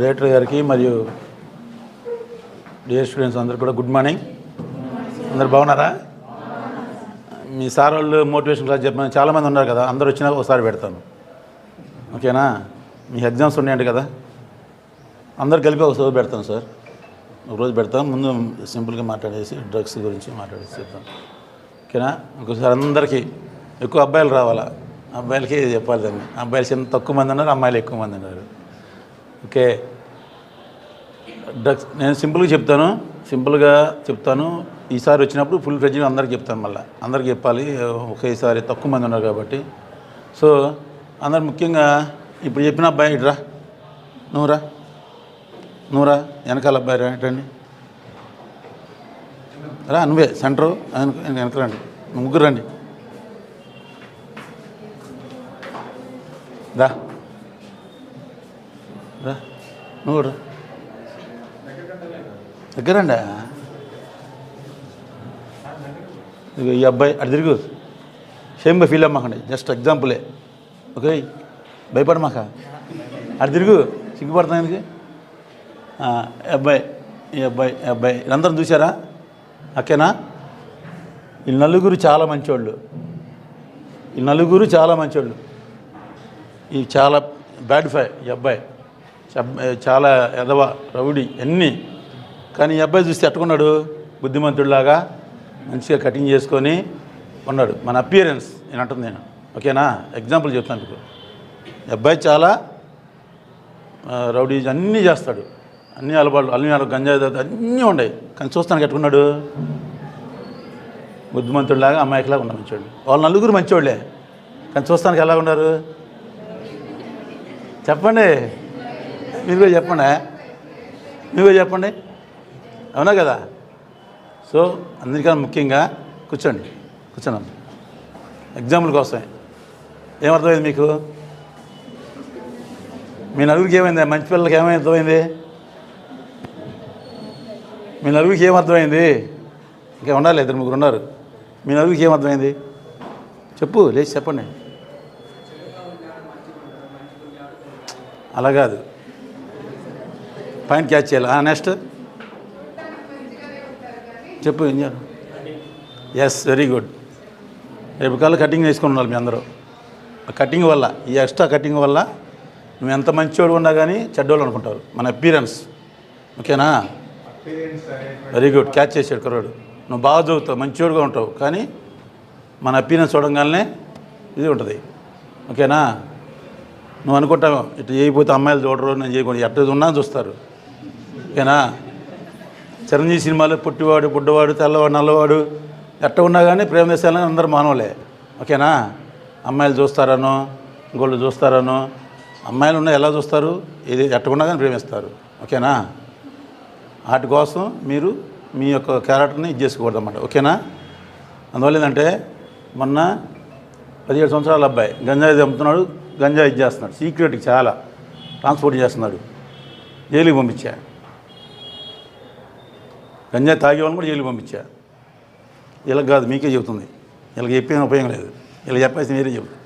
Director గారికి మరియు dear students అందరు కూడా గుడ్ మార్నింగ్. అందరు బాగున్నారా? మీ సార్ వాళ్ళు మోటివేషన్ క్లాస్ చెప్పిన చాలామంది ఉన్నారు కదా అందరు వచ్చినా ఒకసారి పెడతాను. ఓకేనా? మీ ఎగ్జామ్స్ ఉన్నాయంట కదా? అందరు కలిపి ఒకసారి పెడతాను సార్. ఒక రోజు పెడతాం ముందు సింపుల్గా మాట్లాడేసి డ్రగ్స్ గురించి మాట్లాడేసి చెప్తాం ఓకేనా? ఇంకోసారి అందరికీ ఎక్కువ అబ్బాయిలు రావాలా? అబ్బాయిలకి చెప్పాలి దాన్ని. అబ్బాయిలు చిన్న తక్కువ మంది ఉన్నారు అమ్మాయిలు ఎక్కువ మంది ఉన్నారు. ఓకే. డ్రగ్స్ నేను సింపుల్గా చెప్తాను. సింపుల్గా చెప్తాను. ఈసారి వచ్చినప్పుడు ఫుల్ ఫ్రెడ్జ్ అందరికి చెప్తాను మళ్ళీ. అందరికి చెప్పాలి. ఒకేసారి తక్కువ మంది ఉన్నారు కాబట్టి. సో అందరు ముఖ్యంగా ఇప్పుడు చెప్పిన అబ్బాయి ఇటురా నువ్వురా నువ్వురా వెనకాల అబ్బాయి రా. ఇటండి రా నువ్వే. సెంటర్ వెనక రండి. ముగ్గురు రండి. దా రా నువ్వు రా. దగ్గరండి? ఈ అబ్బాయి అటు తిరుగు. షేమ్గా ఫీల్ అమ్మకండి జస్ట్ ఎగ్జాంపులే. ఓకే? భయపడమాక. అటు తిరుగు. సిగ్గుపడుతున్నా ఎందుకు? అబ్బాయి ఈ అబ్బాయి ఈ అబ్బాయి. వీళ్ళందరం చూసారా అక్కేనా? ఈ నలుగురు చాలా మంచోళ్ళు. ఈ నలుగురు చాలా మంచోళ్ళు. ఈ చాలా బ్యాడ్ ఫై ఈ అబ్బాయి. చాలా ఎదవ రౌడీ అన్నీ కానీ ఈ అబ్బాయి చూస్తే ఎట్టుకున్నాడు? బుద్ధిమంతుడిలాగా మంచిగా కటింగ్ చేసుకొని ఉన్నాడు. మన అపియరెన్స్ నేను అంటుంది నేను. ఓకేనా? ఎగ్జాంపుల్ చెప్తాను మీకు. అబ్బాయి చాలా రౌడీ అన్నీ చేస్తాడు. అన్ని అలవాళ్ళు అన్ని అలవాటు గంజాయి తాగుతాడు, అన్నీ ఉన్నాయి. కానీ చూస్తానికి ఎట్టుకున్నాడు? బుద్ధిమంతుడిలాగా అమ్మాయికిలాగా ఉన్నాడు మంచివాడు వాళ్ళు నలుగురు మంచివాళ్ళే కానీ చూస్తానికి ఎలా ఉన్నారు చెప్పండి. మీరు కూడా చెప్పండి. మీరు కూడా చెప్పండి. అవునా కదా? సో అందరికన్నా ముఖ్యంగా కూర్చోండి. కూర్చోండి. ఎగ్జాంపుల్ కోసమే. ఏమర్థమైంది మీకు? మీ నలుగురికి ఏమైంది? మంచి పిల్లలకి ఏమైంది? అర్థమైంది? మీ నలుగురికి ఏమర్థమైంది ఇంకా ఉండాలి ఇద్దరు ముగ్గురు ఉన్నారు. మీ నలుగురికి ఏమర్థమైంది చెప్పు లేచి చెప్పండి. అలా కాదు. పాయింట్ క్యాచ్ చేయాలి. నెక్స్ట్. చెప్పు ఏం ఎస్ వెరీ గుడ్ రేపు కల్లా కటింగ్ వేసుకుని ఉండాలి మీ అందరూ. ఆ కటింగ్ వల్ల ఈ ఎక్స్ట్రా కటింగ్ వల్ల నువ్వు ఎంత మంచివాడు ఉన్నా కానీ చెడ్డోళ్ళు అనుకుంటారు. మన అపీరెన్స్ ఓకేనా? వెరీ గుడ్ క్యాచ్ చేసాడు కుర్రాడు. నువ్వు బాగా చదువుతావు మంచివాడుగా ఉంటావు. కానీ మన అపీరెన్స్ చూడంగానే ఇది ఉంటుంది. ఓకేనా? నువ్వు అనుకుంటావు ఇటు చేయకపోతే అమ్మాయిలు చూడరు నేను చేయకూడదు ఎట్ట ఉన్నా చూస్తారు. ఓకేనా? చిరంజీవి సినిమాలో పుట్టివాడు బుడ్డవాడు తెల్లవాడు నల్లవాడు ఎట్ట ఉన్నా కానీ ప్రేమ దేశాలని అందరూ మానవులే. ఓకేనా? అమ్మాయిలు చూస్తారనో ఇంకోళ్ళు చూస్తారనో అమ్మాయిలు ఉన్న ఎలా చూస్తారు? ఏది ఎట్టకుండా కానీ ప్రేమిస్తారు. ఓకేనా? వాటి కోసం మీరు మీ యొక్క క్యారెక్టర్ని ఇది చేసుకోకూడదు అన్నమాట ఓకేనా? అందువల్ల ఏంటంటే మొన్న పదిహేడు సంవత్సరాల అబ్బాయి గంజాయి అమ్ముతున్నాడు గంజాయి ఇది చేస్తున్నాడు. సీక్రెట్కి చాలా ట్రాన్స్పోర్ట్ చేస్తున్నాడు. జైలుకి పంపించాడు గంజాయి తాగే వాళ్ళని కూడా జైలు పంపించా. ఇలా కాదు మీకే చెబుతుంది. ఇలా చెప్పిన ఉపయోగం లేదు. ఇలా చెప్పేసి మీరే చెబుతుంది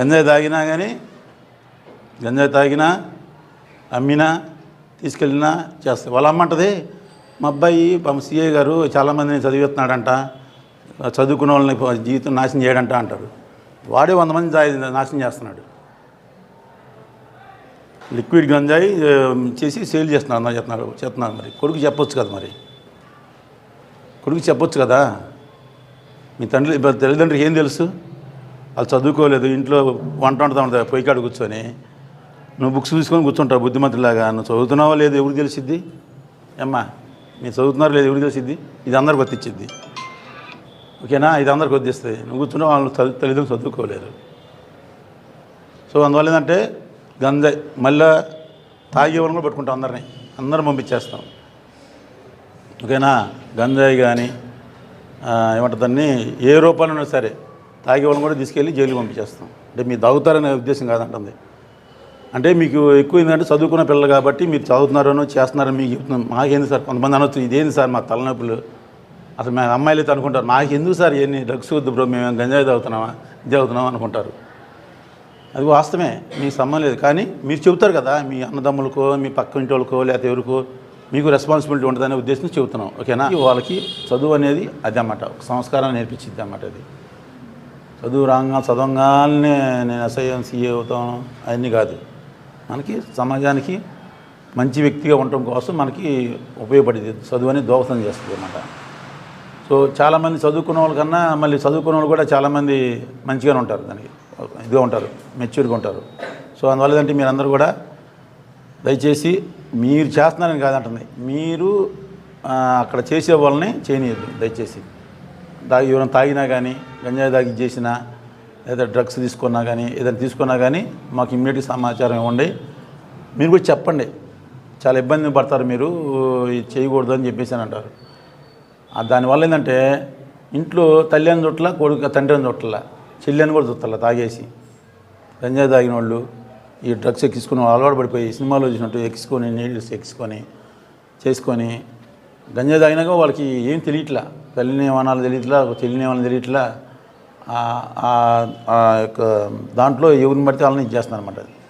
గంజాయి తాగినా కానీ గంజాయి తాగినా అమ్మినా తీసుకెళ్ళినా చేస్తాయి వాళ్ళ అమ్మంటది మా అబ్బాయి సిఏ గారు చాలామందిని చదివిస్తున్నాడంట చదువుకున్న వాళ్ళని జీవితం నాశనం చేయడంట అంటారు. వాడే వంద మంది దా- నాశనం చేస్తున్నాడు. లిక్విడ్ గంజాయి చేసి సేల్ చేస్తున్నాడు అన్న చెప్తున్నాడు చెప్తున్నాడు మరి. కొడుకు చెప్పొచ్చు కదా మరి. కొడుకు చెప్పొచ్చు కదా? మీ తండ్రి ఇప్పుడు తల్లిదండ్రులకి ఏం తెలుసు? వాళ్ళు చదువుకోలేదు ఇంట్లో వంట వండుతా ఉంటారు పొయ్యి కాడ కూర్చొని. నువ్వు బుక్స్ తీసుకొని కూర్చుంటావు బుద్ధిమంతులాగా నువ్వు చదువుతున్నావో లేదు ఎవరికి తెలిసిద్ది? అమ్మా మీరు చదువుతున్నారో లేదు ఎవరికి తెలిసిద్ది? ఇది అందరికి వర్తించిద్ది ఓకేనా? ఇది అందరికి వద్దిస్తుంది నువ్వు కూర్చున్నావు వాళ్ళు తల్లిదండ్రులు చదువుకోలేరు. సో అందువల్ల ఏంటంటే గంజాయి మళ్ళీ తాగేవాళ్ళని కూడా పట్టుకుంటాం అందరినీ. అందరం పంపించేస్తాం. ఓకేనా? గంజాయి కానీ ఏమంటారు దాన్ని? ఏ రూపాయలైనా సరే తాగే వాళ్ళని కూడా తీసుకెళ్ళి జైలుకి పంపించేస్తాం. అంటే మీరు తాగుతారనే ఉద్దేశం కాదంటుంది. అంటే మీకు ఎక్కువ ఏంటంటే చదువుకున్న పిల్లలు కాబట్టి మీరు చదువుతున్నారనో చేస్తున్నారని మీకు చెప్తున్నాం. మాకేంది సార్? కొంతమంది అనొచ్చు ఇదేంది సార్ మా తలనొప్పులు? అసలు మేము అమ్మాయిలు అయితే అనుకుంటారు మాకు ఎందుకు సార్ ఎన్ని డ్రగ్స్ వద్దు బ్రో మేము గంజాయి తాగుతున్నామా ఇది అవుతున్నామా? అనుకుంటారు. అది వాస్తవమే మీకు సంబంధం లేదు. కానీ మీరు చెబుతారు కదా మీ అన్నదమ్ములకో మీ పక్క ఇంటి వాళ్ళకో లేకపోతే ఎవరికో మీకు రెస్పాన్సిబిలిటీ ఉంటుందనే ఉద్దేశం చెబుతున్నాం. ఓకేనా? వాళ్ళకి చదువు అనేది అదే అన్నమాట ఒక సంస్కారాన్ని నేర్పించింది అన్నమాట అది. చదువు రాగా చదవంగానే నేను ఎస్ఐఎం సీఏ అవుతాను అవన్నీ కాదు. మనకి సమాజానికి మంచి వ్యక్తిగా ఉండటం కోసం మనకి ఉపయోగపడేది. చదువు అనేది దోహదం చేస్తుంది అన్నమాట. సో చాలామంది చదువుకున్న వాళ్ళకన్నా మళ్ళీ చదువుకున్న వాళ్ళు కూడా చాలామంది మంచిగానే ఉంటారు దానికి. ఇదిగా ఉంటారు మెచ్యూర్గా ఉంటారు. సో అందువల్ల ఏంటంటే మీరందరూ కూడా దయచేసి మీరు చేస్తున్నారని కాదంటుంది మీరు అక్కడ చేసే వాళ్ళని చేయనీయద్దు దయచేసి. దాగి ఎవరైనా తాగినా కానీ గంజాయి తాగి చేసినా లేదా డ్రగ్స్ తీసుకున్నా కానీ ఏదైనా తీసుకున్నా కానీ మాకు ఇమ్మీడియట్ సమాచారం ఇవ్వండి. మీరు కూడా చెప్పండి. చాలా ఇబ్బంది పడతారు మీరు ఇది చేయకూడదు అని చెప్పేసి అని అంటారు. దానివల్ల ఏంటంటే ఇంట్లో తల్లి అని చుట్టాల కొడుకు తండ్రి అని చుట్టాల చెల్లి అని కూడా చుట్టాల తాగేసి. గంజాయి తాగిన వాళ్ళు ఈ డ్రగ్స్ ఎక్కించుకుని అలవాటు పడిపోయి సినిమాలో చూసినట్టు ఎక్కించుకొని నీళ్ళు ఎక్కించుకొని చేసుకొని గంజా తాగినాక వాళ్ళకి ఏం తెలియట్లా? తల్లిని ఏమనాలో తెలియట్లా? చెల్లిని ఏమన్నా తెలియట్లా? ఆ- ఆ- యొక్క దాంట్లో ఎవరిని పడితే వాళ్ళని ఇచ్చేస్తున్నారు అనమాట